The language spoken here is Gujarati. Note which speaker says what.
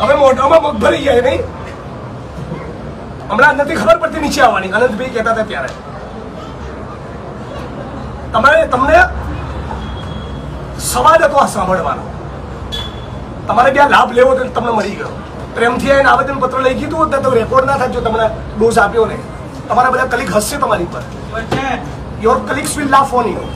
Speaker 1: હવે મોઢામાં પગ ભરી જાય નહીં. હમણાં નથી ખબર પડતી નીચે આવવાની. અનંતભાઈ કહેતા હતા ત્યારે. તમારે તમને સવાદ હતો આ સાંભળવાનો. તમારે ત્યાં લાભ લેવો તો તમને મળી ગયો. પ્રેમથી આવીને આવેદન પત્ર લઈ કીધું હોત ને તો રેકોર્ડ ના થાય જો તમને ડોઝ આપ્યો ને તમારા બધા કલીગ હસશે તમારી પર. Your colleagues will laugh on you